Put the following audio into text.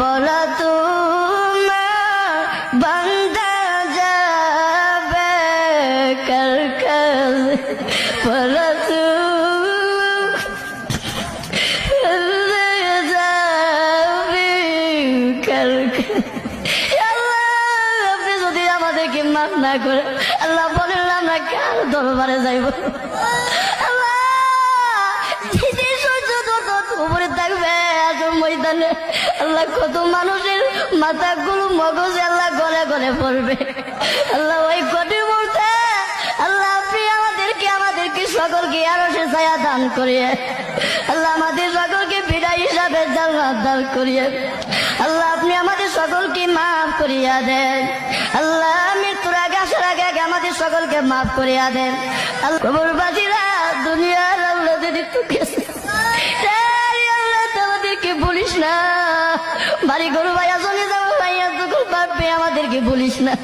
বলা তোমার বান্দা যাবে কার কাছে? বলা তুমি যাবে কার কাছে? মাফ না করে। আল্লাহ বলেন আমরা কার দরবারে যাইব। আল্লাহ, কত মানুষের মাথাগুলো মগজ আল্লাহ গলে গলে পড়বে। আল্লাহ ওই কটি বলতে আল্লাহ আপনি আমাদেরকে আমাদেরকে সকলকে আরও সে ছায়া দান করিয়ে আল্লাহ আমাদের সকলকে বিদায় হিসাবে জান্নাত দান করিয়ে আল্লাহ আপনি আমাদের সকলকে মাফ করিয়া দেন। আল্লাহ সকলকে মাফ করিয়া দেন। কবরবাসীরা দুনিয়ার আল্লাহ যদি আমাদেরকে বলিস না। বাড়ি গরু ভাইয়া চলে যাব ভাইয়া তখন পারবে আমাদেরকে বলিস না।